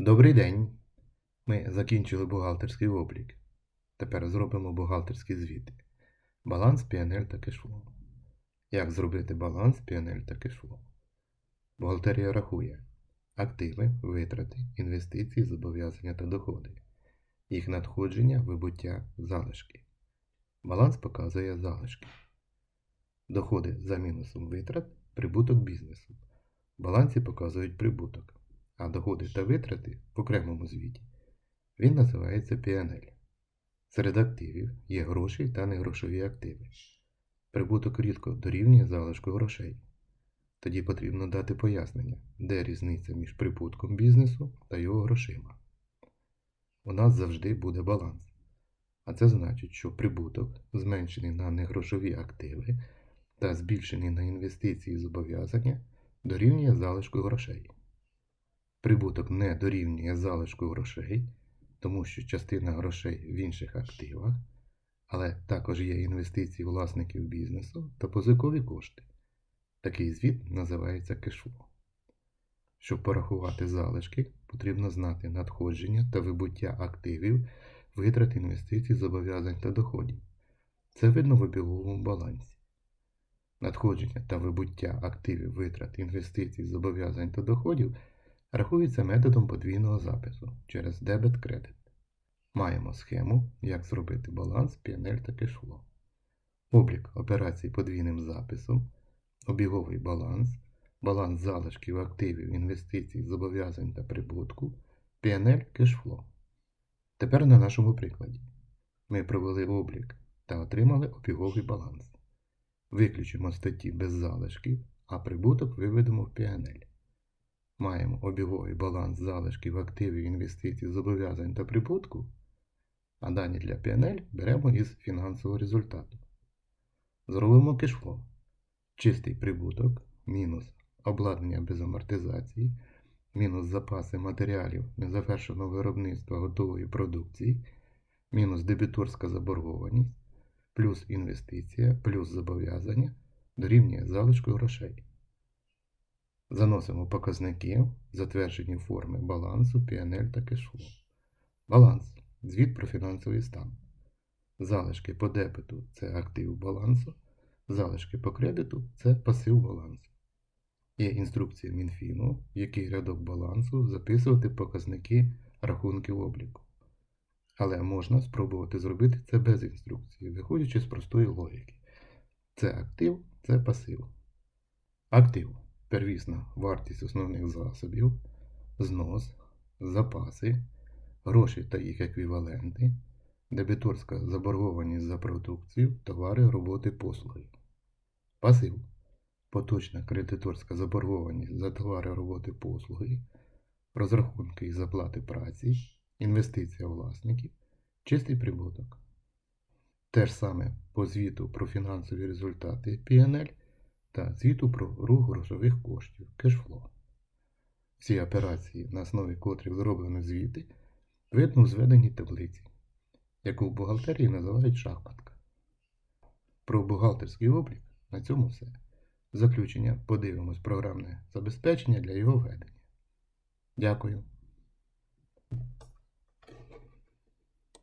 Добрий день. Ми закінчили бухгалтерський облік. Тепер зробимо бухгалтерські звіти. Баланс P&L та кешфлоу. Як зробити баланс P&L та кешфлоу? Бухгалтерія рахує активи, витрати, інвестиції, зобов'язання та доходи, їх надходження, вибуття, залишки. Баланс показує залишки. Доходи за мінусом витрат, прибуток бізнесу. В балансі показують прибуток а доходи та витрати в окремому звіті. Він називається P&L. Серед активів є гроші та негрошові активи. Прибуток рідко дорівнює залишку грошей. Тоді потрібно дати пояснення, де різниця між прибутком бізнесу та його грошима. У нас завжди буде баланс. А це значить, що прибуток, зменшений на негрошові активи та збільшений на інвестиції і зобов'язання, дорівнює залишку грошей. Прибуток не дорівнює залишку грошей, тому що частина грошей в інших активах, але також є інвестиції власників бізнесу та позикові кошти. Такий звіт називається кешфлоу. Щоб порахувати залишки, потрібно знати надходження та вибуття активів, витрат інвестицій, зобов'язань та доходів. Це видно в обіговому балансі. Надходження та вибуття активів, витрат, інвестицій, зобов'язань та доходів рахується методом подвійного запису через дебет-кредит. Маємо схему, як зробити баланс P&L та кешфлоу. Облік операцій подвійним записом, обіговий баланс, баланс залишків активів, інвестицій, зобов'язань та прибутку, P&L кешфлоу. Тепер на нашому прикладі. Ми провели облік та отримали обіговий баланс. Виключимо статті без залишків, а прибуток виведемо в P&L. Маємо обіговий баланс залишків активів, інвестицій, зобов'язань та прибутку, а дані для P&L беремо із фінансового результату. Зробимо кешфлоу. Чистий прибуток мінус обладнання без амортизації, мінус запаси матеріалів незавершеного виробництва готової продукції, мінус дебіторська заборгованість, плюс інвестиція, плюс зобов'язання дорівнює залишку грошей. Заносимо показники, затверджені форми балансу, P&L та кешфлоу. Баланс. Звіт про фінансовий стан. Залишки по дебету це актив балансу. Залишки по кредиту це пасив балансу. Є інструкція Мінфіну, в який рядок балансу записувати показники рахунків обліку. Але можна спробувати зробити це без інструкції, виходячи з простої логіки. Це актив, це пасив. Актив первісна вартість основних засобів, знос, запаси, гроші та їх еквіваленти, дебіторська заборгованість за продукцію, товари, роботи, послуги. Пасив поточна кредиторська заборгованість за товари, роботи, послуги, розрахунки і заплати праці, інвестиція власників, чистий прибуток. Те ж саме по звіту про фінансові результати P&L та звіту про рух грошових коштів кешфлоу. Всі операції, на основі котрих зроблено звіти, видно у зведеній таблиці, яку в бухгалтерії називають шахматка. Про бухгалтерський облік на цьому все. Заключення подивимось програмне забезпечення для його ведення. Дякую.